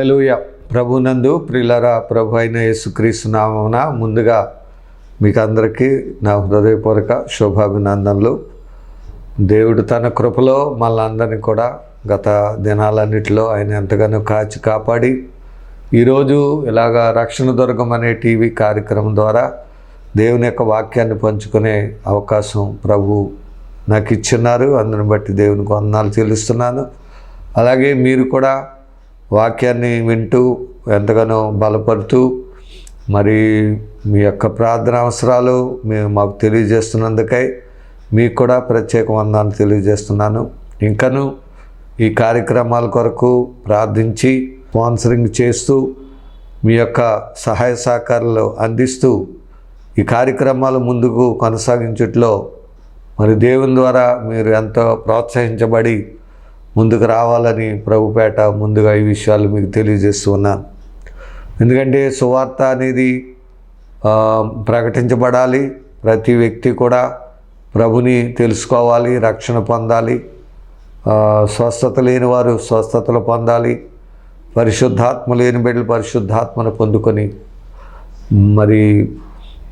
హలలుయ ప్రభునందు ప్రిలరా ప్రభు అయిన యేసుక్రీస్తు నామమున ముందుగా మీకు అందరికీ నా హృదయపూర్వక శుభాభినందనలు. దేవుడు తన కృపలో మనందరినీ కూడా గత దినాలన్నిటిలో ఆయన ఎంతగానో కాచి కాపాడి ఈరోజు ఇలాగా రక్షణ దుర్గం అనే టీవీ కార్యక్రమం ద్వారా దేవుని యొక్క వాక్యాన్ని పంచుకునే అవకాశం ప్రభు నాకు ఇచ్చిన్నారు అందుని బట్టి దేవునికి వందనాలు చెల్లిస్తున్నాను. అలాగే మీరు కూడా వాక్యాన్ని వింటూ ఎంతగానో బలపడుతూ మరి మీ యొక్క ప్రార్థన అవసరాలు మేము మాకు తెలియజేస్తున్నందుకై మీకు కూడా ప్రత్యేక వందనాలు తెలియజేస్తున్నాను. ఇంకను ఈ కార్యక్రమాల కొరకు ప్రార్థించి స్పాన్సరింగ్ చేస్తూ మీ యొక్క సహాయ సహకారాలు అందిస్తూ ఈ కార్యక్రమాలు ముందుకు కొనసాగించట్లో మరి దేవుని ద్వారా మీరు ఎంతో ప్రోత్సహించబడి ముందుకు రావాలని ప్రభుపేట ముందుగా ఈ విషయాలు మీకు తెలియజేస్తూ ఉన్నాను ఎందుకంటే సువార్త అనేది ప్రకటించబడాలి. ప్రతి వ్యక్తి కూడా ప్రభుని తెలుసుకోవాలి రక్షణ పొందాలి స్వస్థత లేని వారు స్వస్థతలు పొందాలి పరిశుద్ధాత్మ లేని బిడ్డలు పరిశుద్ధాత్మను పొందుకొని మరి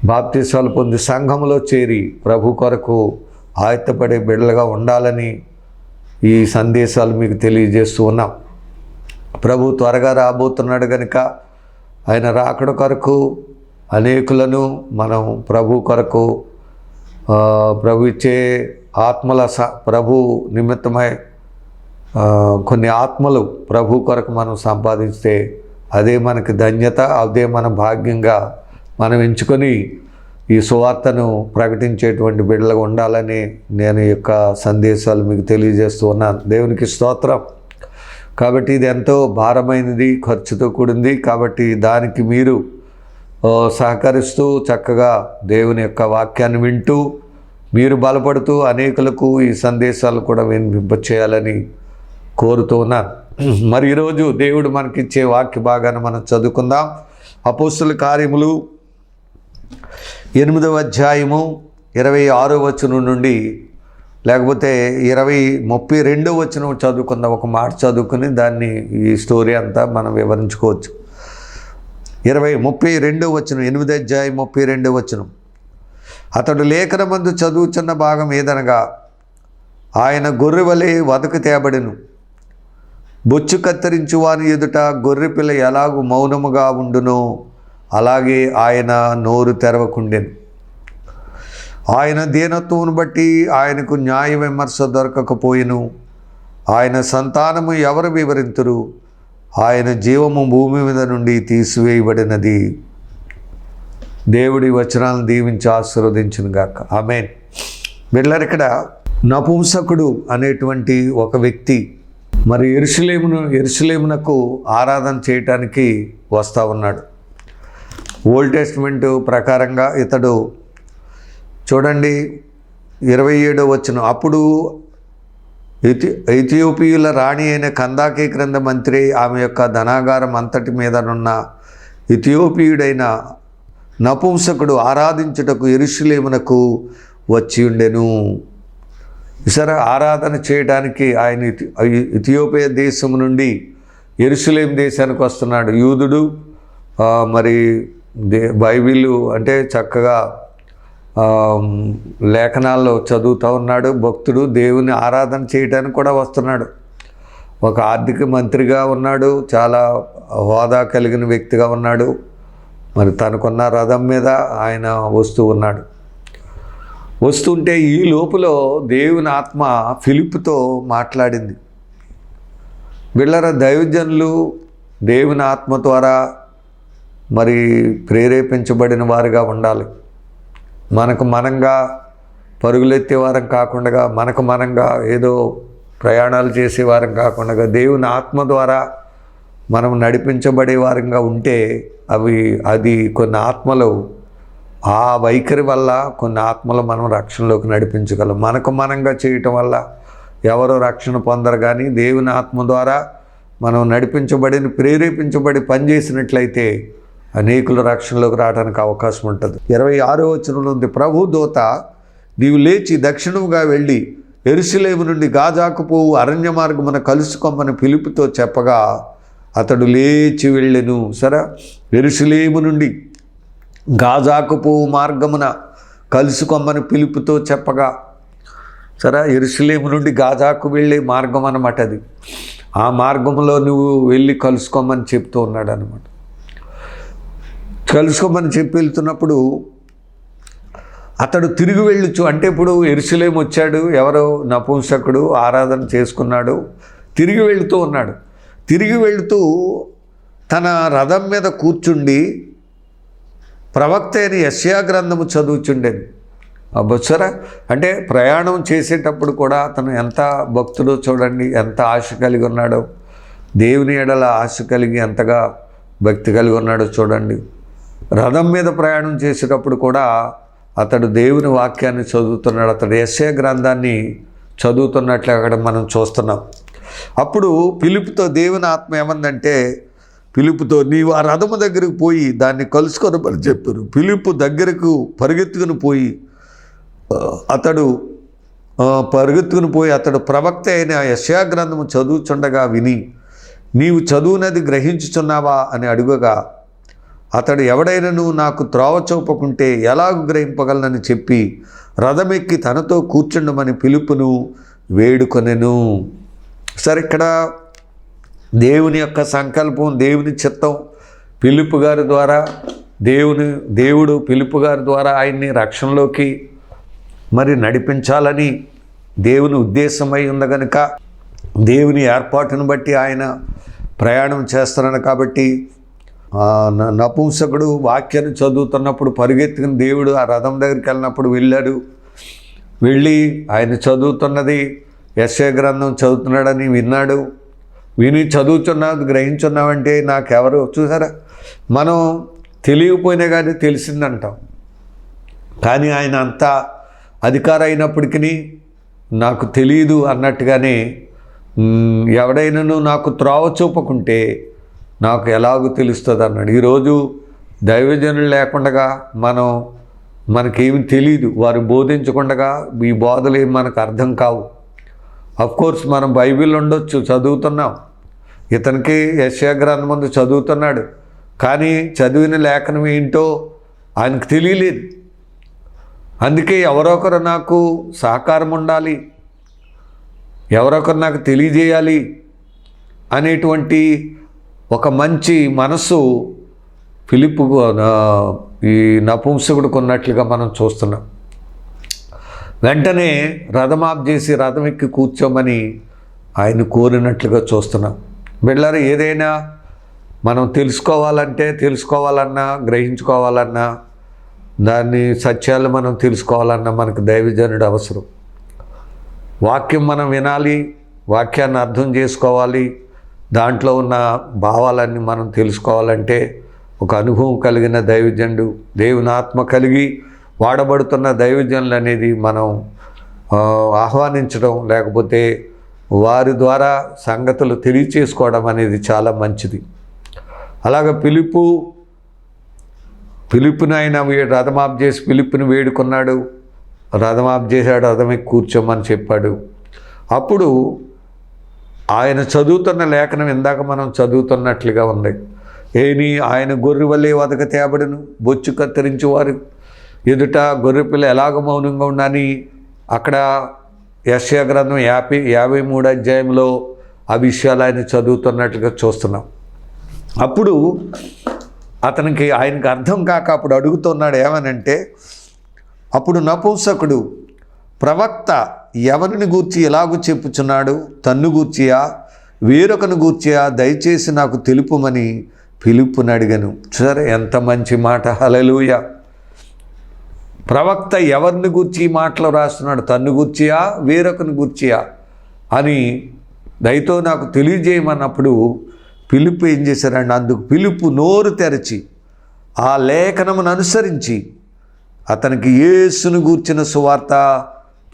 బాప్తీసాలు పొంది సంఘంలో చేరి ప్రభు కొరకు ఆయత్తపడే బిడ్డలుగా ఉండాలని ఈ సందేశాలు మీకు తెలియజేస్తూ ఉన్నాం. ప్రభు త్వరగా రాబోతున్నాడు కనుక ఆయన రాకడ కొరకు అనేకులను మనం ప్రభు కొరకు ప్రభు ఇచ్చే ఆత్మల స ప్రభు నిమిత్తమై కొన్ని ఆత్మలు ప్రభు కొరకు మనం సంపాదిస్తే అదే మనకి ధన్యత అదే మన భాగ్యంగా మనం ఎంచుకొని ఈ సువార్తను ప్రకటించేటువంటి బిడ్డలుగా ఉండాలని నేను ఈ యొక్క సందేశాలు మీకు తెలియజేస్తూ ఉన్నాను. దేవునికి స్తోత్రం. కాబట్టి ఇది ఎంతో భారమైనది ఖర్చుతో కూడింది. కాబట్టి దానికి మీరు సహకరిస్తూ చక్కగా దేవుని యొక్క వాక్యాన్ని వింటూ మీరు బలపడుతూ అనేకులకు ఈ సందేశాలు కూడా వినిపింప చేయాలని కోరుతూ ఉన్నాను. మరి ఈరోజు దేవుడు మనకిచ్చే వాక్య భాగాన్ని మనం చదువుకుందాం. అపోస్తుల కార్యములు ఎనిమిదవ అధ్యాయము ఇరవై ఆరో వచనం నుండి లేకపోతే ఇరవై ముప్పై రెండో వచనం చదువుకుందాం ఒక మాట చదువుకుని దాన్ని ఈ స్టోరీ అంతా మనం వివరించుకోవచ్చు. ఇరవై ముప్పై రెండో వచనం ఎనిమిది అధ్యాయం ముప్పై రెండో వచనం. అతడు లేఖన మందు చదువుచున్న భాగం ఏదనగా ఆయన గొర్రె వలె వదకు తేబడెను. బొచ్చు కత్తిరించు వాని ఎదుట గొర్రెపిల్ల ఎలాగూ మౌనముగా ఉండునో? అలాగే ఆయన నోరు తెరవకుండెను. ఆయన దీనత్వమును బట్టి ఆయనకు న్యాయ విమర్శ దొరకకపోయిను. ఆయన సంతానము ఎవరు వివరింతురు? ఆయన జీవము భూమి మీద నుండి తీసివేయబడినది. దేవుడి వచనాలను దీవించి ఆశీర్వదించును గాక. ఆమెన్. బిడ్డలారు ఇక్కడ నపుంసకుడు అనేటువంటి ఒక వ్యక్తి మరి ఎరుసలేమును ఎరుసలేమునకు ఆరాధన చేయటానికి వస్తూ ఉన్నాడు. ఓల్డ్ టెస్ట్మెంట్ ప్రకారంగా ఇతడు చూడండి ఇరవై ఏడో వచ్చిన అప్పుడు ఇథి ఇథియోపియుల రాణి అయిన కందాకే క్రింద మంత్రి ఆమె యొక్క ధనాగారం అంతటి మీదనున్న ఇథియోపియుడైన నపుంసకుడు ఆరాధించుటకు ఎరుషులేమునకు వచ్చి ఉండెను. సరే ఆరాధన చేయడానికి ఆయన ఇథియోపియా దేశం నుండి ఎరుసలేం దేశానికి వస్తున్నాడు. యూదుడు మరి దే బైబిల్ అంటే చక్కగా లేఖనాల్లో చదువుతూ ఉన్నాడు. భక్తుడు దేవుని ఆరాధన చేయడానికి కూడా వస్తున్నాడు. ఒక ఆర్థిక మంత్రిగా ఉన్నాడు. చాలా హోదా కలిగిన వ్యక్తిగా ఉన్నాడు. మరి తనకున్న రథం మీద ఆయన వస్తూ ఉన్నాడు. వస్తుంటే ఈ లోపల దేవుని ఆత్మ ఫిలిప్తో మాట్లాడింది. వీళ్ళర దైవజనులు దేవుని ఆత్మ ద్వారా మరి ప్రేరేపించబడిన వారుగా ఉండాలి. మనకు మనంగా పరుగులెత్తే వారం కాకుండా మనకు మనంగా ఏదో ప్రయాణాలు చేసేవారం కాకుండా దేవుని ఆత్మ ద్వారా మనం నడిపించబడే వారంగా ఉంటే అవి అది కొన్ని ఆత్మలు ఆ వైఖరి వల్ల కొన్ని ఆత్మలు మనం రక్షణలోకి నడిపించగలం. మనకు మనంగా చేయటం వల్ల ఎవరు రక్షణ పొందరు కానీ దేవుని ఆత్మ ద్వారా మనం నడిపించబడిన ప్రేరేపించబడి పనిచేసినట్లయితే అనేకుల రక్షణలోకి రావడానికి అవకాశం ఉంటుంది. ఇరవై ఆరో వచనంలో ఉంది ప్రభు దూత నీవు లేచి దక్షిణముగా వెళ్ళి ఎరుసలేము నుండి గాజాకు పోవు అరణ్య మార్గమున కలుసుకోమని పిలుపుతో చెప్పగా అతడు లేచి వెళ్ళెను. సరే ఎరుసలేము నుండి గాజాకు పోవు మార్గమున కలుసుకోమని పిలుపుతో చెప్పగా సరే ఎరుసలేము నుండి గాజాకు వెళ్ళే మార్గం అన్నమాట అది. ఆ మార్గంలో నువ్వు వెళ్ళి కలుసుకోమని చెప్తూ ఉన్నాడు అనమాట కలుసుకోమని చెప్పి వెళ్తున్నప్పుడు అతడు తిరిగి వెళ్ళొచ్చు. అంటే ఇప్పుడు ఎరుసలేం వచ్చాడు ఎవరో నపుంసకుడు ఆరాధన చేసుకున్నాడు తిరిగి వెళుతూ ఉన్నాడు. తిరిగి వెళుతూ తన రథం మీద కూర్చుండి ప్రవక్త అయిన యశ్యా గ్రంథము చదువుచుండేది బొచ్చరా అంటే ప్రయాణం చేసేటప్పుడు కూడా అతను ఎంత భక్తుడో చూడండి ఎంత ఆశ కలిగి ఉన్నాడో. దేవుని ఎడల ఆశ కలిగి ఎంతగా భక్తి కలిగి ఉన్నాడో చూడండి. రథం మీద ప్రయాణం చేసేటప్పుడు కూడా అతడు దేవుని వాక్యాన్ని చదువుతున్నాడు. అతడు ఎస్ఏ గ్రంథాన్ని చదువుతున్నట్లు అక్కడ మనం చూస్తున్నాం. అప్పుడు పిలుపుతో దేవుని ఆత్మ ఏమందంటే పిలుపుతో నీవు ఆ రథము దగ్గరకు పోయి దాన్ని కలుసుకొనమని చెప్పారు. పిలుపు దగ్గరకు పరిగెత్తుకుని పోయి అతడు పరిగెత్తుకుని పోయి అతడు ప్రవక్త అయిన యశయా గ్రంథము చదువుచుండగా విని నీవు చదువునది గ్రహించుచున్నావా? అని అడుగగా అతడు ఎవడైనను నాకు త్రోవ చూపకుంటే ఎలాగు గ్రహింపగలనని చెప్పి రథమెక్కి తనతో కూర్చుండమని పిలుపును వేడుకొనెను. సరే ఇక్కడ దేవుని యొక్క సంకల్పం దేవుని చిత్తం పిలుపు గారి ద్వారా దేవుని దేవుడు పిలుపు గారి ద్వారా ఆయన్ని రక్షణలోకి మరి నడిపించాలని దేవుని ఉద్దేశమై ఉంది కనుక దేవుని ఏర్పాటును బట్టి ఆయన ప్రయాణం చేస్తున్నాడు కాబట్టి నపూంసకుడు వాక్యాన్ని చదువుతున్నప్పుడు పరిగెత్తుకుని దేవుడు ఆ రథం దగ్గరికి వెళ్ళినప్పుడు వెళ్ళాడు. వెళ్ళి ఆయన చదువుతున్నది ఎస్ఏ గ్రంథం చదువుతున్నాడని విన్నాడు. విని చదువుతున్నావు గ్రహించున్నావంటే నాకెవరు చూసారా? మనం తెలియకపోయినా కానీ తెలిసిందంటాం. కానీ ఆయన అంతా అధికార అయినప్పటికీ నాకు తెలియదు అన్నట్టుగానే ఎవడైనాను నాకు త్రోవ చూపకుంటే నాకు ఎలాగో తెలుస్తుంది అన్నాడు. ఈరోజు దైవజనులు లేకుండా మనం మనకేమి తెలియదు వారు బోధించకుండా ఈ బోధలు ఏమి మనకు అర్థం కావు. కోర్స్ మనం బైబిల్ ఉండొచ్చు చదువుతున్నాం. ఇతనికి యశ్యా గ్రంథం ముందు చదువుతున్నాడు. కానీ చదివిన లేఖనం ఏంటో ఆయనకు తెలియలేదు. అందుకే ఎవరొకరు నాకు సహకారం ఉండాలి ఎవరొకరు నాకు తెలియజేయాలి అనేటువంటి ఒక మంచి మనస్సు ఫిలిప్ ఈ నపుంసకుడికి ఉన్నట్లుగా మనం చూస్తున్నాం. వెంటనే రథం ఆఫ్ చేసి రథం ఎక్కి కూర్చోమని ఆయన కోరినట్లుగా చూస్తున్నాం. బిళ్ళారు ఏదైనా మనం తెలుసుకోవాలంటే తెలుసుకోవాలన్నా గ్రహించుకోవాలన్నా దాన్ని సత్యాలు మనం తెలుసుకోవాలన్నా మనకు దైవజనుడు అవసరం. వాక్యం మనం వినాలి వాక్యాన్ని అర్థం చేసుకోవాలి దాంట్లో ఉన్న భావాలన్నీ మనం తెలుసుకోవాలంటే ఒక అనుభవం కలిగిన దైవజనుడు దేవుని ఆత్మ కలిగి వాడబడుతున్న దైవజనులు అనేది మనం ఆహ్వానించడం లేకపోతే వారి ద్వారా సంగతులు తెలియచేసుకోవడం అనేది చాలా మంచిది. అలాగ పిలుపు పిలుపుని ఆయన రథమాప్ చేసి పిలుపుని వేడుకున్నాడు. రథమాప్ చేశాడు రథమే కూర్చోమని చెప్పాడు. అప్పుడు ఆయన చదువుతున్న లేఖనం ఇందాక మనం చదువుతున్నట్లుగా ఉంది. ఏని ఆయన గొర్రె వల్లే వదక తేబడును? బొచ్చు కత్తిరించి వారు. ఎదుట గొర్రె పిల్ల ఎలాగ మౌనంగా ఉండని అక్కడ యశ్యా గ్రంథం యాభై యాభై మూడు అధ్యాయంలో ఆ విషయాలు ఆయన చదువుతున్నట్లుగా చూస్తున్నాం. అప్పుడు అతనికి ఆయనకు అర్థం కాక అప్పుడు అడుగుతున్నాడు ఏమనంటే అప్పుడు నపుంసకుడు ప్రవక్త ఎవరిని గూర్చి ఎలాగూ చెప్పుచున్నాడు? తన్ను గూర్చియా? వేరొకను గూర్చియా? దయచేసి నాకు తెలుపుమని పిలుపుని అడిగాను సరే ఎంత మంచి మాట. హలలుయ ప్రవక్త ఎవరిని గూర్చి ఈ మాటలు రాస్తున్నాడు? తన్ను గూర్చియా? వేరొకని గూర్చియా? అని దయతో నాకు తెలియజేయమన్నప్పుడు పిలుపు ఏం చేశారండి అందుకు పిలుపు నోరు తెరచి ఆ లేఖనమును అనుసరించి అతనికి యేసును గూర్చిన సువార్త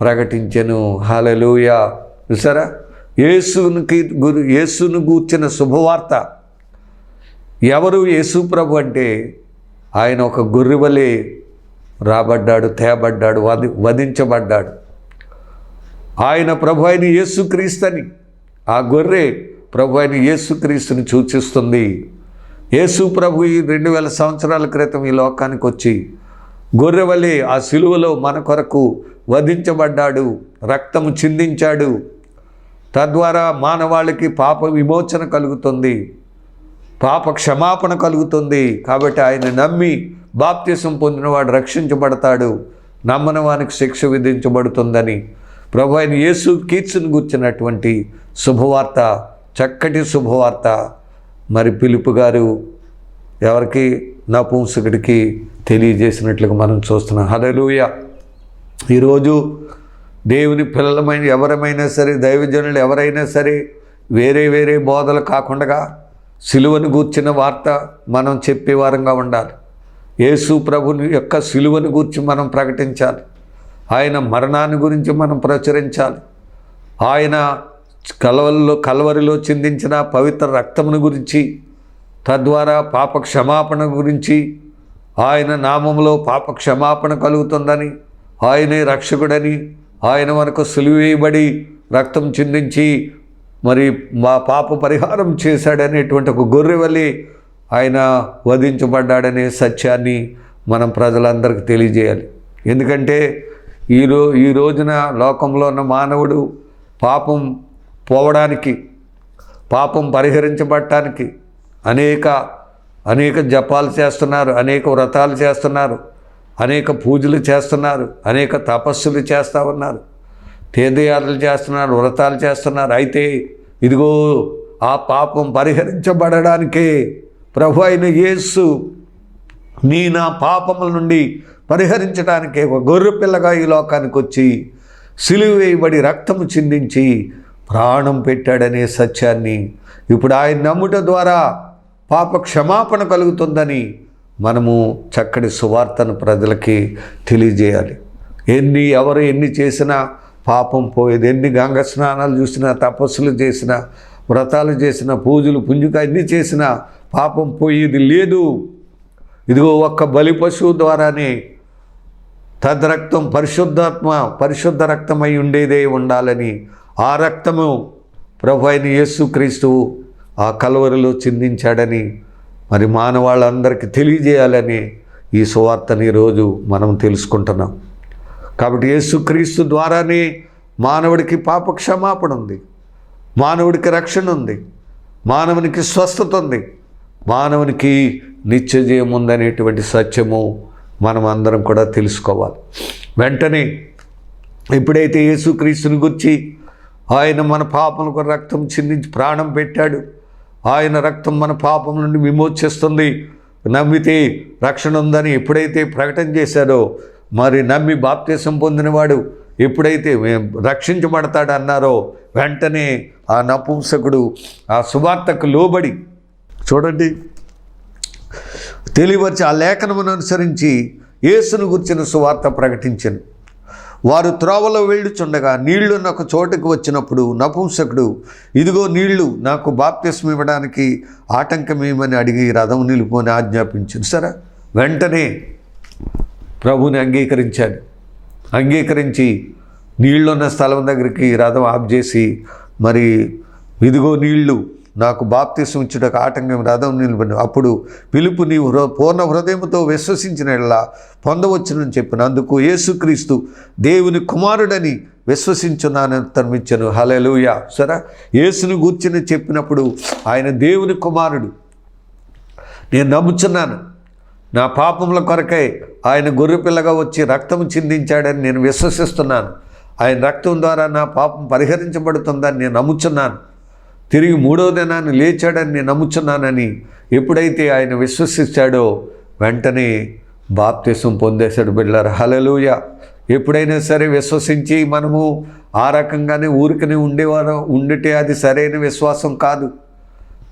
ప్రకటించెను. హలలుయ చూసారా? యేసునికి గురు యేసును గూర్చిన శుభవార్త. ఎవరు యేసు ప్రభు అంటే? ఆయన ఒక గొర్రెవలే రాబడ్డాడు తేబడ్డాడు వధి వధించబడ్డాడు. ఆయన ప్రభు అయిన యేసుక్రీస్తని. ఆ గొర్రె ప్రభు అయిన యేసుక్రీస్తుని సూచిస్తుంది. యేసు ప్రభు ఈ రెండు వేల సంవత్సరాల క్రితం ఈ లోకానికి వచ్చి గొర్రెవలి ఆ సిలువలో మన కొరకు వధించబడ్డాడు రక్తము చిందించాడు. తద్వారా మానవాళికి పాప విమోచన కలుగుతుంది పాప క్షమాపణ కలుగుతుంది. కాబట్టి ఆయన నమ్మి బాప్త్యసం పొందినవాడు రక్షించబడతాడు నమ్మని వానికి శిక్ష విధించబడుతుందని ప్రభు ఆయన యేసు కీర్తిని గుర్చినటువంటి శుభవార్త చక్కటి శుభవార్త. మరి పిలుపు గారు ఎవరికి? నపుంసకుడికి తెలియజేసినట్లుగా మనం చూస్తున్నాం. హలలుయ ఈరోజు దేవుని పిల్లలమైన ఎవరమైనా సరే దైవజనులు ఎవరైనా సరే వేరే వేరే బోధలు కాకుండా సిలువను గూర్చిన వార్త మనం చెప్పేవారంగా ఉండాలి. యేసు ప్రభుని యొక్క సిలువను గూర్చి మనం ప్రకటించాలి. ఆయన మరణాన్ని గురించి మనం ప్రచురించాలి. ఆయన కలవల్లో కలవరిలో చిందించిన పవిత్ర రక్తమును గురించి తద్వారా పాప క్షమాపణ గురించి ఆయన నామంలో పాప క్షమాపణ కలుగుతుందని ఆయనే రక్షకుడని ఆయన మనకు సులువేయబడి రక్తం చిందించి మరి మా పాప పరిహారం చేశాడనేటువంటి ఒక గొర్రెవల్లి ఆయన వధించబడ్డాడనే సత్యాన్ని మనం ప్రజలందరికీ తెలియజేయాలి. ఎందుకంటే ఈ ఈ రోజున లోకంలో ఉన్న మానవుడు పాపం పోవడానికి పాపం పరిహరించబడటానికి అనేక అనేక జపాలు చేస్తున్నారు అనేక వ్రతాలు చేస్తున్నారు అనేక పూజలు చేస్తున్నారు అనేక తపస్సులు చేస్తూ ఉన్నారు. తీర్థయాత్రలు చేస్తున్నారు వ్రతాలు చేస్తున్నారు. అయితే ఇదిగో ఆ పాపం పరిహరించబడడానికి ప్రభు అయిన యేసు నీ నా పాపముల నుండి పరిహరించడానికి ఒక గొర్రె పిల్లగా ఈ లోకానికి వచ్చి సిలువ వేయబడి రక్తము చిందించి ప్రాణం పెట్టాడనే సత్యాన్ని ఇప్పుడు ఆయన నమ్ముట ద్వారా పాప క్షమాపణ కలుగుతుందని మనము చక్కటి సువార్తను ప్రజలకి తెలియజేయాలి. ఎన్ని ఎవరు ఎన్ని చేసినా పాపం పోయేది ఎన్ని గంగ స్నానాలు చూసినా తపస్సులు చేసినా వ్రతాలు చేసిన పూజలు పుంజుక ఎన్ని చేసినా పాపం పోయేది లేదు. ఇదిగో ఒక్క బలి పశువు ద్వారానే తద్రక్తం పరిశుద్ధాత్మ పరిశుద్ధ రక్తమై ఉండేదే ఉండాలని ఆ రక్తము ప్రభు అయిన యేసుక్రీస్తు ఆ కలవరిలో చిందించాడని మరి మానవాళ్ళందరికీ తెలియజేయాలని ఈ సువార్తని ఈరోజు మనం తెలుసుకుంటున్నాం. కాబట్టి యేసుక్రీస్తు ద్వారానే మానవుడికి పాప క్షమాపణ ఉంది మానవుడికి రక్షణ ఉంది మానవునికి స్వస్థత ఉంది మానవునికి నిత్య జయం ఉందనేటువంటి సత్యము మనం అందరం కూడా తెలుసుకోవాలి. వెంటనే ఎప్పుడైతే యేసుక్రీస్తుని గురించి ఆయన మన పాపలకు రక్తం చిందించి ప్రాణం పెట్టాడు ఆయన రక్తం మన పాపం నుండి విమోచిస్తుంది. నమ్మితే రక్షణ ఉందని ఎప్పుడైతే ప్రకటన చేశాడో మరి నమ్మి బాప్తీసం పొందినవాడు ఎప్పుడైతే రక్షించబడతాడు అన్నారో వెంటనే ఆ నపుంసకుడు ఆ సువార్తకు లోబడి చూడండి తెలియవచ్చి ఆ లేఖనమును అనుసరించి యేసును గుర్చిన సువార్త ప్రకటించను. వారు త్రోవలో వెళ్ళుచుండగా నీళ్ళు ఒక చోటుకు వచ్చినప్పుడు నపుంసకుడు ఇదిగో నీళ్ళు నాకు బాప్తిస్మ ఇవ్వడానికి ఆటంకమేమని అడిగి రథం నిలుపుని ఆజ్ఞాపించింది సరే వెంటనే ప్రభుని అంగీకరించాడు అంగీకరించి నీళ్ళున్న స్థలం దగ్గరికి రథం ఆఫ్ చేసి మరి ఇదిగో నీళ్ళు నాకు బాప్తిసం ఇచ్చుటకు ఆటంకం రథం నిలబడి అప్పుడు పిలుపు నీవు హృ పూర్ణ హృదయంతో విశ్వసించినలా పొందవచ్చునని చెప్పిన. అందుకు యేసుక్రీస్తు దేవుని కుమారుడని విశ్వసించున్నానని తనిచ్చాను హలెలుయ సరే? యేసుని గూర్చిని చెప్పినప్పుడు ఆయన దేవుని కుమారుడు. నేను నమ్ముచున్నాను. నా పాపముల కొరకై ఆయన గొర్రెపిల్లగా వచ్చి రక్తం చిందించాడని నేను విశ్వసిస్తున్నాను. ఆయన రక్తం ద్వారా నా పాపం పరిహరించబడుతుందని నేను నమ్ముచున్నాను. తిరిగి మూడవ దినాన్ని లేచాడని నేను నమ్ముచున్నానని ఎప్పుడైతే ఆయన విశ్వసించాడో వెంటనే బాప్తిసం పొందేశాడు బిళ్ళారు హలలుయ ఎప్పుడైనా సరే విశ్వసించి మనము ఆ రకంగానే ఊరికనే ఉండేవారు ఉండితే అది సరైన విశ్వాసం కాదు.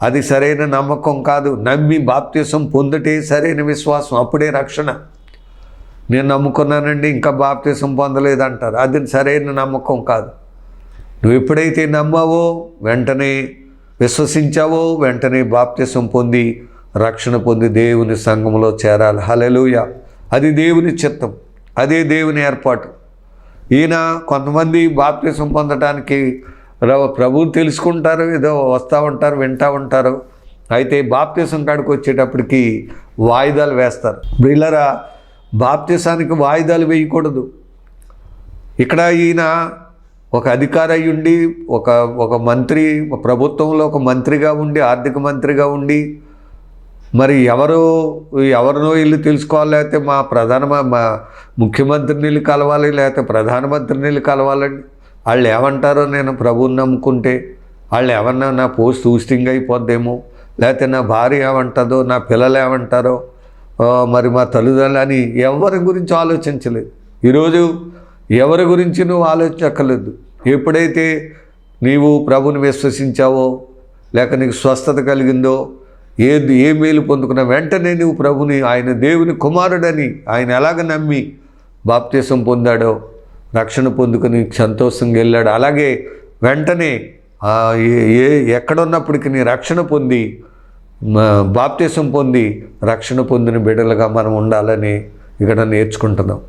అది సరైన నమ్మకం కాదు. నమ్మి బాప్త్యసం పొందటే సరైన విశ్వాసం అప్పుడే రక్షణ. నేను నమ్ముకున్నానండి ఇంకా బాప్త్యసం పొందలేదంటారు. అది సరైన నమ్మకం కాదు. నువ్వు ఎప్పుడైతే నమ్మావో వెంటనే విశ్వసించావో వెంటనే బాప్తిసం పొంది రక్షణ పొంది దేవుని సంఘంలో చేరాలి. హలెలుయ అది దేవుని చిత్తం. అదే దేవుని ఏర్పాటు. ఈయన కొంతమంది బాప్తిసం పొందడానికి ప్రభువు తెలుసుకుంటారు ఏదో వస్తూ ఉంటారు వింటూ ఉంటారు. అయితే బాప్తిసం కాడికి వచ్చేటప్పటికి వాయిదాలు వేస్తారు. బిల్లరా బాప్తిసానికి వాయిదాలు వేయకూడదు. ఇక్కడ ఈయన ఒక అధికారి ఉండి ఒక ఒక మంత్రి ప్రభుత్వంలో ఒక మంత్రిగా ఉండి ఆర్థిక మంత్రిగా ఉండి మరి ఎవరు ఎవరినో ఇల్లు తెలుసుకోవాలి లేకపోతే మా ప్రధాన మా ముఖ్యమంత్రిని ఇల్లు కలవాలి లేకపోతే ప్రధానమంత్రిని ఇల్లు కలవాలండి. వాళ్ళు ఏమంటారో నేను ప్రభువుని నమ్ముకుంటే వాళ్ళు ఏమన్నా నా పోస్ట్ ఊస్టింగ్ అయిపోద్దేమో లేకపోతే నా భార్య ఏమంటుందో నా పిల్లలు ఏమంటారో మరి మా తల్లిదండ్రులు అని ఎవరి గురించి ఆలోచించలేదు. ఈరోజు ఎవరి గురించి నువ్వు ఆలోచించక్కర్లేదు. ఎప్పుడైతే నీవు ప్రభుని విశ్వసించావో లేక నీకు స్వస్థత కలిగిందో ఏది ఏ మేలు పొందుకున్నా వెంటనే నువ్వు ప్రభుని ఆయన దేవుని కుమారుడని ఆయన ఎలాగ నమ్మి బాప్తీసం పొందాడో రక్షణ పొందుకుని సంతోషంగా వెళ్ళాడు అలాగే వెంటనే ఏ ఎక్కడున్నప్పటికీ నీ రక్షణ పొంది బాప్తీసం పొంది రక్షణ పొందిన బిడ్డలుగా మనం ఉండాలని ఇక్కడ నేర్చుకుంటున్నాం.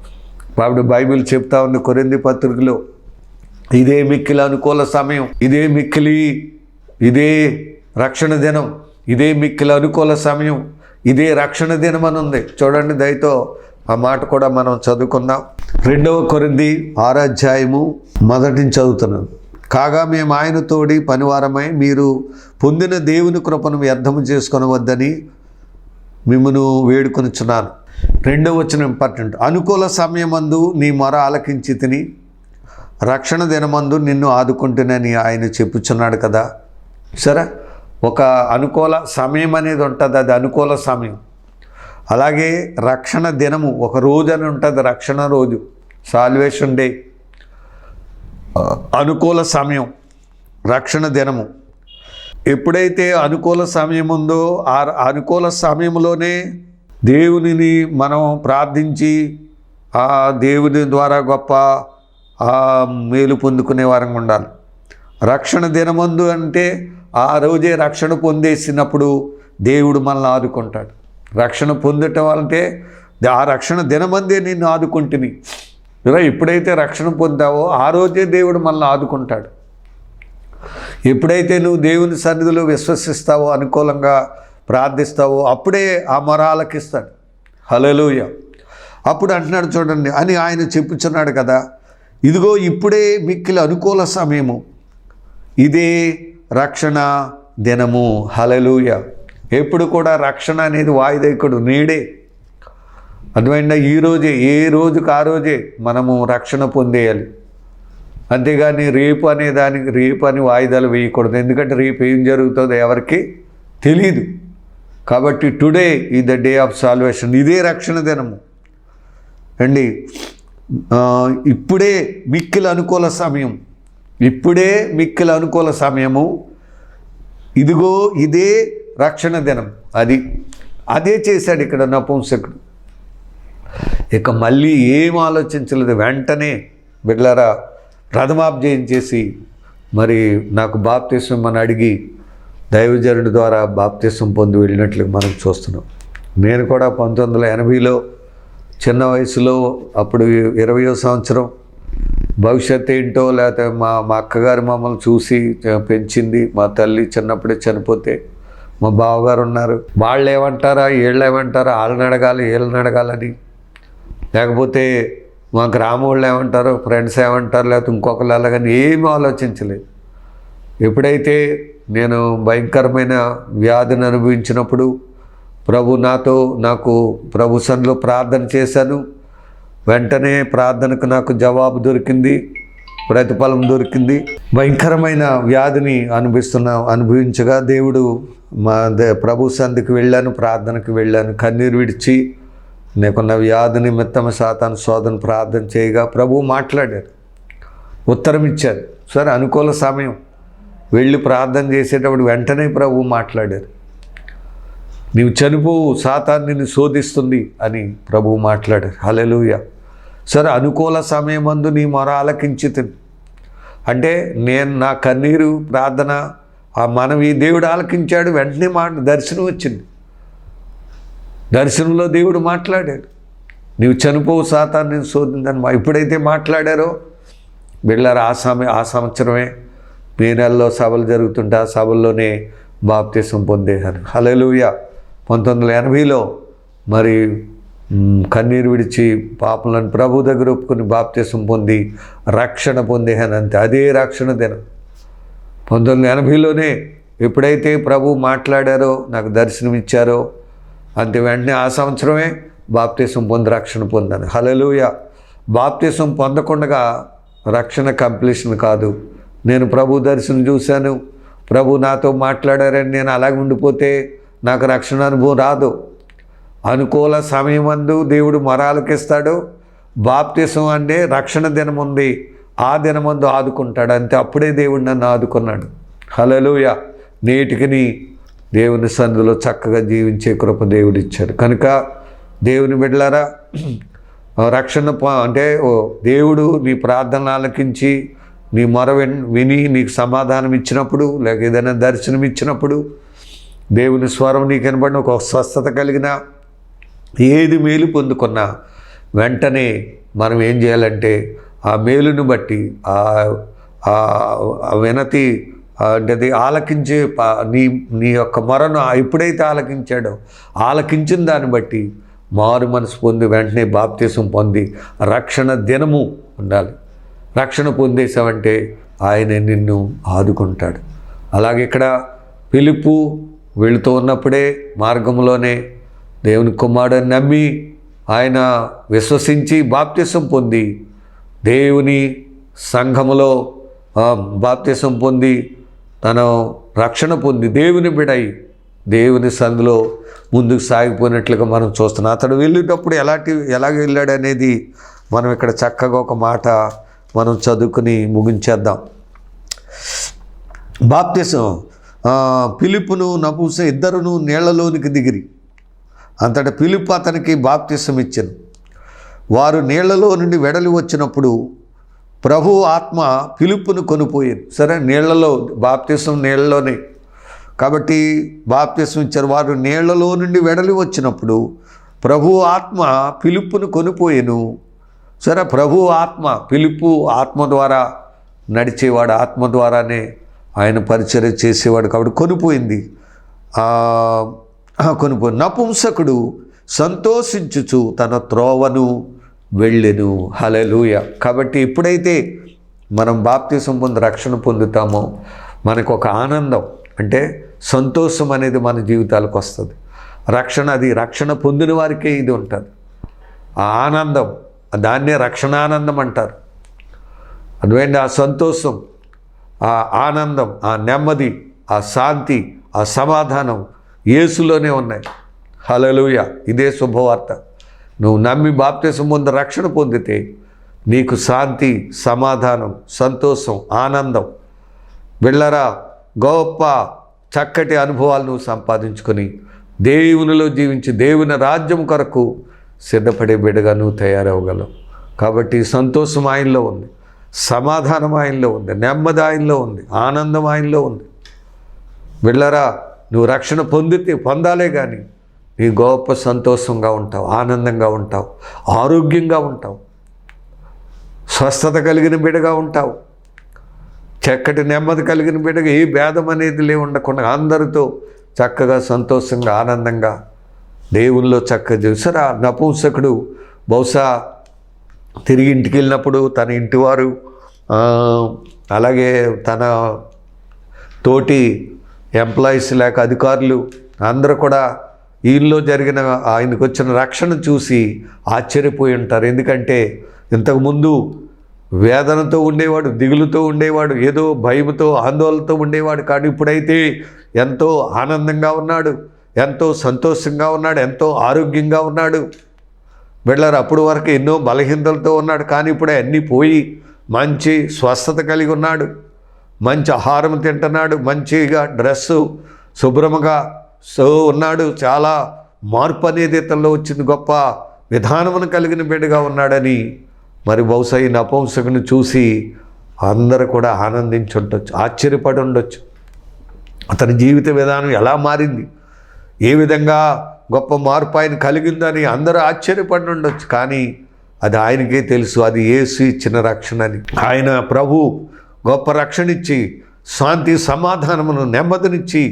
ఆవిడ బైబిల్ చెప్తా ఉంది కొరింది పత్రికలో ఇదే మిక్కిలి అనుకూల సమయం ఇదే మిక్కిలి ఇదే రక్షణ దినం ఇదే మిక్కిలి అనుకూల సమయం ఇదే రక్షణ దినం అని ఉంది. చూడండి దయతో ఆ మాట కూడా మనం చదువుకుందాం. రెండవ కొరింది ఆరాధ్యాయము మొదటిని చదువుతున్నాను. కాగా మేము ఆయన తోడి పనివారమై మీరు పొందిన దేవుని కృపను వ్యర్థము చేసుకొనవద్దని మిమ్మను వేడుకొనిచున్నాను. రెండో వచ్చిన ఇంపార్టెంట్. అనుకూల సమయమందు నీ మొర ఆలకించి తిని రక్షణ దినమందు నిన్ను ఆదుకుంటునని ఆయన చెప్పుచున్నాడు కదా. సరే? ఒక అనుకూల సమయం అనేది ఉంటుంది అది అనుకూల సమయం. అలాగే రక్షణ దినము ఒక రోజు అని ఉంటుంది రక్షణ రోజు. సాల్వేషన్ డే అనుకూల సమయం రక్షణ దినము. ఎప్పుడైతే అనుకూల సమయం ఉందో ఆ అనుకూల సమయంలోనే దేవునిని మనం ప్రార్థించి ఆ దేవుని ద్వారా గొప్ప ఆ మేలు పొందుకునే వారంగా ఉండాలి. రక్షణ దినమందు అంటే ఆ రోజే రక్షణ పొందేసినప్పుడు దేవుడు మనల్ని ఆదుకుంటాడు. రక్షణ పొందటం అంటే ఆ రక్షణ దినమందే నిన్ను ఆదుకుంటుని. ఇలా ఎప్పుడైతే రక్షణ పొందావో ఆ రోజే దేవుడు మనల్ని ఆదుకుంటాడు. ఎప్పుడైతే నువ్వు దేవుని సన్నిధిలో విశ్వసిస్తావో అనుకూలంగా ప్రార్థిస్తావో అప్పుడే ఆ మొర ఆలకిస్తాడు హలలుయ అప్పుడు అంటున్నాడు చూడండి అని ఆయన చెప్పుచున్నాడు కదా ఇదిగో ఇప్పుడే మిక్కిలి అనుకూల సమయము. ఇదే రక్షణ దినము. హలలుయ ఎప్పుడు కూడా రక్షణ అనేది వాయుదేకుడు నీడే. అర్థమైందా? ఈ రోజే ఏ రోజుకి ఆ రోజే మనము రక్షణ పొందేయాలి. అంతేగాని రేపు అనే దానికి రేపు అని వాయిదాలు వేయకూడదు. ఎందుకంటే రేపు ఏం జరుగుతుందో ఎవరికి తెలియదు కాబట్టి టుడే ఈ ద డే ఆఫ్ సాల్వేషన్ ఇదే రక్షణ దినము. అండి ఇప్పుడే మిక్కిల అనుకూల సమయం. ఇప్పుడే మిక్కిల అనుకూల సమయము. ఇదిగో ఇదే రక్షణ దినం. అది అదే చేశాడు ఇక్కడ నపుంసకుడు. ఇక మళ్ళీ ఏం ఆలోచించలేదు. వెంటనే బిడ్లారా రథమాబ్జయం చేసి మరి నాకు బాప్తీసం అని అడిగి దైవజనుడి ద్వారా బాప్తిసం పొంది వెళ్ళినట్లు మనం చూస్తున్నాం. నేను కూడా పంతొమ్మిది వందల ఎనభైలో చిన్న వయసులో అప్పుడు ఇరవయో సంవత్సరం భవిష్యత్ ఏంటో లేకపోతే మా మా అక్కగారు మమ్మల్ని చూసి పెంచింది. మా తల్లి చిన్నప్పుడే చనిపోతే మా బావగారు ఉన్నారు. వాళ్ళు ఏమంటారా వీళ్ళు ఏమంటారా వాళ్ళని అడగాలి వీళ్ళని అడగాలని. లేకపోతే మా గ్రామం వాళ్ళు ఏమంటారు ఫ్రెండ్స్ ఏమంటారు లేకపోతే ఇంకొకరు అలాగని ఏమీ ఆలోచించలేదు. ఎప్పుడైతే నేను భయంకరమైన వ్యాధిని అనుభవించినప్పుడు ప్రభు నాతో నాకు ప్రభు సన్లో ప్రార్థన చేశాను. వెంటనే ప్రార్థనకు నాకు జవాబు దొరికింది ప్రతిఫలం దొరికింది. భయంకరమైన వ్యాధిని అనుభవిస్తున్న అనుభవించగా దేవుడు మా దే- ప్రభు సంధికి వెళ్ళాను ప్రార్థనకు వెళ్ళాను. కన్నీరు విడిచి నీకున్న వ్యాధి నిమిత్తం సాతాను శోధన ప్రార్థన చేయగా ప్రభు మాట్లాడారు ఉత్తరం ఇచ్చారు. సరే అనుకూల సమయం. వెళ్ళి ప్రార్థన చేసేటప్పుడు వెంటనే ప్రభు మాట్లాడారు. నీవు చనిపోవు సాతాన్ నిన్ను శోధిస్తుంది అని ప్రభు మాట్లాడారు. హలెలుయ సరే అనుకూల సమయమందు నీ మొర ఆలకించి అంటే నేను నా కన్నీరు ప్రార్థన ఆ మనవి దేవుడు ఆలకించాడు వెంటనే మాట దర్శనం వచ్చింది. దర్శనంలో దేవుడు మాట్లాడాడు. నీవు చనిపోవు సాతాన్ని శోధిందని ఎప్పుడైతే మాట్లాడారో బిళ్ళారు ఆ సమయం ఆ సంవత్సరమే మే నెలలో సభలు జరుగుతుంటే ఆ సభల్లోనే బాప్తీసం పొందేశాను. హలలుయ పంతొమ్మిది వందల ఎనభైలో మరి కన్నీరు విడిచి పాపలను ప్రభు దగ్గర ఒప్పుకొని బాప్తీసం పొంది రక్షణ పొందేశాను అంతే. అదే రక్షణ దినం. పంతొమ్మిది వందల ఎనభైలోనే ఎప్పుడైతే ప్రభు మాట్లాడారో నాకు దర్శనం ఇచ్చారో అంతే వెంటనే ఆ సంవత్సరమే బాప్తీసం పొంది రక్షణ పొందాను. హలలుయ బాప్తీసం పొందకుండా రక్షణ కంప్లీషన్ కాదు. నేను ప్రభు దర్శనం చూశాను. ప్రభు నాతో మాట్లాడారని నేను అలాగే ఉండిపోతే నాకు రక్షణ అనుభవం రాదు. అనుకూల సమయమందు దేవుడు మరాలకిస్తాడు. బాప్తిసం అంటే రక్షణ దినం ఉంది. ఆ దినమందు ఆదుకుంటాడు. అంతే అప్పుడే దేవుడు నన్ను ఆదుకున్నాడు. హలలుయ నేటికిని దేవుని సన్నిధిలో చక్కగా జీవించే కృప దేవుడు ఇచ్చాడు. కనుక దేవుని బిడ్డలారా రక్షణ అంటే ఓ దేవుడు నీ ప్రార్థన ఆలకించి నీ మొర విని నీకు సమాధానం ఇచ్చినప్పుడు లేక ఏదైనా దర్శనం ఇచ్చినప్పుడు దేవుని స్వరం నీకు కనబడిన ఒక స్వస్థత కలిగిన ఏది మేలు పొందుకున్నా వెంటనే మనం ఏం చేయాలంటే ఆ మేలును బట్టి ఆ వినతి అంటే అది ఆలకించే నీ నీ యొక్క మొరను ఎప్పుడైతే ఆలకించాడో ఆలకించిన దాన్ని బట్టి మారు మనసు పొంది వెంటనే బాప్తీసం పొంది రక్షణ దినము ఉండాలి. రక్షణ పొందేశావంటే ఆయన నిన్ను ఆదుకుంటాడు. అలాగే ఇక్కడ పిలుపు వెళుతూ ఉన్నప్పుడే మార్గంలోనే దేవుని కుమారుడని నమ్మి ఆయన విశ్వసించి బాప్తిసం పొంది దేవుని సంఘములో బాప్తిసం పొంది తన రక్షణ పొంది దేవుని బిడై దేవుని సందులో ముందుకు సాగిపోయినట్లుగా మనం చూస్తున్నాం. అతడు వెళ్ళేటప్పుడు ఎలాంటి ఎలాగ వెళ్ళాడు అనేది మనం ఇక్కడ చక్కగా ఒక మాట మనం చదువుకుని ముగించేద్దాం. బాప్తిసం పిలుపును నపూస ఇద్దరును నీళ్ళలోనికి దిగిరి. అంతట పిలుపు అతనికి బాప్తిసం ఇచ్చాను. వారు నీళ్ళలో నుండి వెడలి వచ్చినప్పుడు ప్రభు ఆత్మ పిలుపును కొనిపోయింది. సరే నీళ్ళలో బాప్తిసం నీళ్ళలోనే. కాబట్టి బాప్తిసం ఇచ్చారు. వారు నీళ్ళలో నుండి వెడలి వచ్చినప్పుడు ప్రభు ఆత్మ పిలుపును కొనిపోయేను. సరే ప్రభు ఆత్మ పిలుపు ఆత్మ ద్వారా నడిచేవాడు ఆత్మ ద్వారానే ఆయన పరిచర్య చేసేవాడు కాబట్టి కొనిపోయింది. కొనిపోయి నపుంసకుడు సంతోషించుచు తన త్రోవను వెళ్ళెను. హలలుయ కాబట్టి ఎప్పుడైతే మనం బాప్తిసం పొంది రక్షణ పొందుతామో మనకు ఒక ఆనందం అంటే సంతోషం అనేది మన జీవితాలకు వస్తుంది. రక్షణ అది రక్షణ పొందిన వారికే ఇది ఉంటుంది. ఆ ఆనందం దాన్నే రక్షణానందం అంటారు. అటువంటి ఆ సంతోషం ఆ ఆనందం ఆ నెమ్మది ఆ శాంతి ఆ సమాధానం యేసులోనే ఉన్నాయి. హలలుయ ఇదే శుభవార్త. నువ్వు నమ్మి బాప్తిసం ముందు రక్షణ పొందితే నీకు శాంతి సమాధానం సంతోషం ఆనందం. వెళ్ళరా గొప్ప చక్కటి అనుభవాలు నువ్వు సంపాదించుకొని దేవునిలో జీవించి దేవుని రాజ్యం కొరకు సిద్ధపడే బిడ్డగా నువ్వు తయారవగలవు. కాబట్టి సంతోషం ఆయనలో ఉంది. సమాధానం ఆయనలో ఉంది. నెమ్మది ఆయనలో ఉంది. ఆనందం ఆయనలో ఉంది. బిళ్ళరా నువ్వు రక్షణ పొందితే పొందాలే కానీ నీ గొప్ప సంతోషంగా ఉంటావు ఆనందంగా ఉంటావు ఆరోగ్యంగా ఉంటావు స్వస్థత కలిగిన బిడగా ఉంటావు. చక్కటి నెమ్మది కలిగిన బిడగా ఏ భేదం అనేది లే ఉండకుండా అందరితో చక్కగా సంతోషంగా ఆనందంగా దేవుల్లో చక్కగా చూసారా నపూంసకుడు బహుశా తిరిగి ఇంటికి వెళ్ళినప్పుడు తన ఇంటివారు అలాగే తన తోటి ఎంప్లాయీస్ లేక అధికారులు అందరూ కూడా ఈయనలో జరిగిన ఆయనకు వచ్చిన రక్షణ చూసి ఆశ్చర్యపోయి ఉంటారు. ఎందుకంటే ఇంతకుముందు వేదనతో ఉండేవాడు దిగులుతో ఉండేవాడు ఏదో భయంతో ఆందోళనతో ఉండేవాడు. కానీ ఇప్పుడైతే ఎంతో ఆనందంగా ఉన్నాడు. ఎంతో సంతోషంగా ఉన్నాడు ఎంతో ఆరోగ్యంగా ఉన్నాడు. వెళ్ళారు అప్పుడు వరకు ఎన్నో బలహీనతలతో ఉన్నాడు కానీ ఇప్పుడే అన్నీ పోయి మంచి స్వస్థత కలిగి ఉన్నాడు. మంచి ఆహారం తింటున్నాడు మంచిగా డ్రెస్సు శుభ్రముగా సో ఉన్నాడు. చాలా మార్పు అనేది ఇతరులో వచ్చింది గొప్ప విధానమును కలిగిన బిడ్డగా ఉన్నాడని మరి బహుశా ఈ నపంసకుని చూసి అందరూ కూడా ఆనందించుండొచ్చు ఆశ్చర్యపడి ఉండొచ్చు. అతని జీవిత విధానం ఎలా మారింది? ఏ విధంగా గొప్ప మార్పు ఆయన కలిగిందని అందరూ ఆశ్చర్యపడి ఉండొచ్చు. కానీ అది ఆయనకే తెలుసు అది ఏసు ఇచ్చిన రక్షణ అని. ఆయన ప్రభు గొప్ప రక్షణ ఇచ్చి శాంతి సమాధానమును నెమ్మదినిచ్చి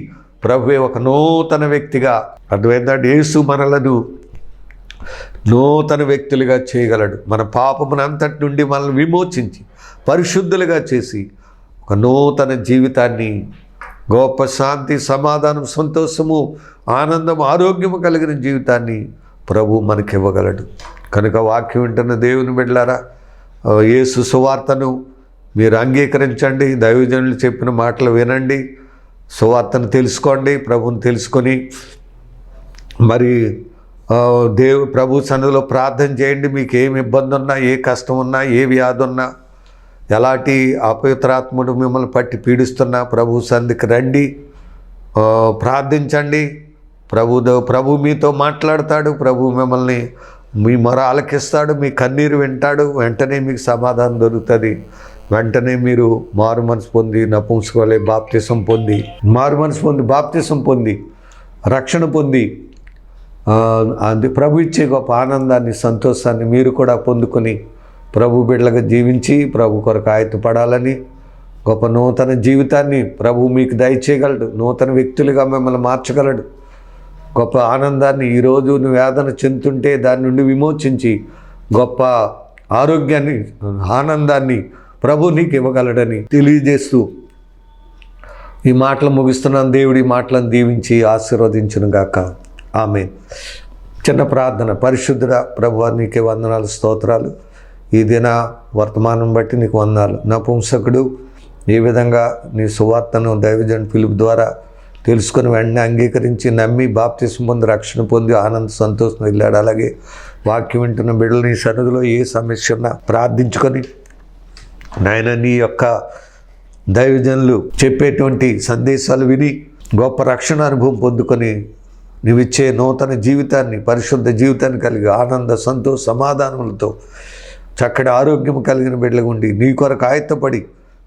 ప్రభువే ఒక నూతన వ్యక్తిగా అర్థమైందంటే యేసు మనలను నూతన వ్యక్తులుగా చేయగలడు. మన పాపమునంతటి నుండి మనల్ని విమోచించి పరిశుద్ధులుగా చేసి ఒక నూతన జీవితాన్ని గొప్ప శాంతి సమాధానం సంతోషము ఆనందం ఆరోగ్యము కలిగిన జీవితాన్ని ప్రభు మనకి ఇవ్వగలడు కనుక వాక్యం వింటున్న దేవుని బిడ్డారా ఆ, యేసు సువార్తను మీరు అంగీకరించండి. దైవజనులు చెప్పిన మాటలు వినండి. సువార్తను తెలుసుకోండి ప్రభుని తెలుసుకొని మరి దేవు ప్రభు సన్నిధిలో ప్రార్థన చేయండి. మీకు ఏమి ఇబ్బంది ఉన్నా ఏ కష్టం ఉన్నా ఏ వ్యాధి ఉన్నా ఎలాంటి అపవిత్రాత్ముడు మిమ్మల్ని పట్టి పీడిస్తున్నా ప్రభు సంధికి రండి. ప్రార్థించండి. ప్రభు ప్రభు మీతో మాట్లాడతాడు. ప్రభు మిమ్మల్ని మీ మొర ఆలకిస్తాడు మీ కన్నీరు వింటాడు. వెంటనే మీకు సమాధానం దొరుకుతుంది. వెంటనే మీరు మారు మనసు పొంది నపుంసుకోలే బాప్తిసం పొంది మారు మనసు పొంది బాప్తిసం పొంది రక్షణ పొంది అది ప్రభు ఇచ్చే గొప్ప ఆనందాన్ని సంతోషాన్ని మీరు కూడా పొందుకొని ప్రభు బిడ్డలుగా జీవించి ప్రభు కొరకు ఆయత్తపడాలని గొప్ప నూతన జీవితాన్ని ప్రభు మీకు దయచేయగలడు నూతన వ్యక్తులుగా మిమ్మల్ని మార్చగలడు. గొప్ప ఆనందాన్ని ఈరోజు నువ్వు వేదన చెందుతుంటే దాని నుండి విమోచించి గొప్ప ఆరోగ్యాన్ని ఆనందాన్ని ప్రభు నీకు ఇవ్వగలడని తెలియజేస్తూ ఈ మాటలు ముగిస్తున్నాను. దేవుడి మాటలను దీవించి ఆశీర్వదించును గాక ఆమె చిన్న ప్రార్థన. పరిశుద్ధుడ ప్రభు నీకే వందనాలు స్తోత్రాలు. ఈ దిన వర్తమానం బట్టి నీకు వందాలు నపుంసకుడు ఏ విధంగా నీ సువార్తను దైవజన్ పిలుపు ద్వారా తెలుసుకుని వెంటనే అంగీకరించి నమ్మి బాప్తిసం పొంది రక్షణ పొంది ఆనంద సంతోషం వెళ్ళాడు అలాగే వాక్యం వింటున్న బిడ్డలు నీ సన్నిధిలో ఏ సమస్య ఉన్నా ప్రార్థించుకొని నాయన నీ యొక్క దైవజనులు చెప్పేటువంటి సందేశాలు విని గొప్ప రక్షణ అనుభవం పొందుకొని నీవిచ్చే నూతన జీవితాన్ని పరిశుద్ధ జీవితాన్ని కలిగి ఆనంద సంతోష సమాధానములతో చక్కటి ఆరోగ్యం కలిగిన బిడ్డలు ఉండి నీ కొరకు ఆయత్తపడి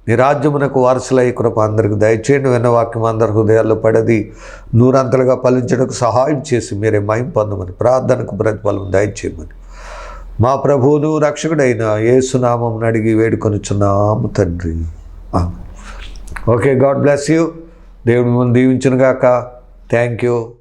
నీ రాజ్యమునకు వారసులై కృప అందరికి దయచేయండి. విన్నవాక్యం అందరి హృదయాల్లో పడది. నూరంతలుగా ఫలించడానికి సహాయం చేసి మీరే మయం పొందమని ప్రార్థనకు ప్రతిఫలం దయచేయమని. మా ప్రభువును రక్షకుడైన యేసునామం అడిగి వేడుకొనుచున్నాము తండ్రి. Okay God bless you. దేవుడి మిమ్మల్ని దీవించును గాక థ్యాంక్ యూ.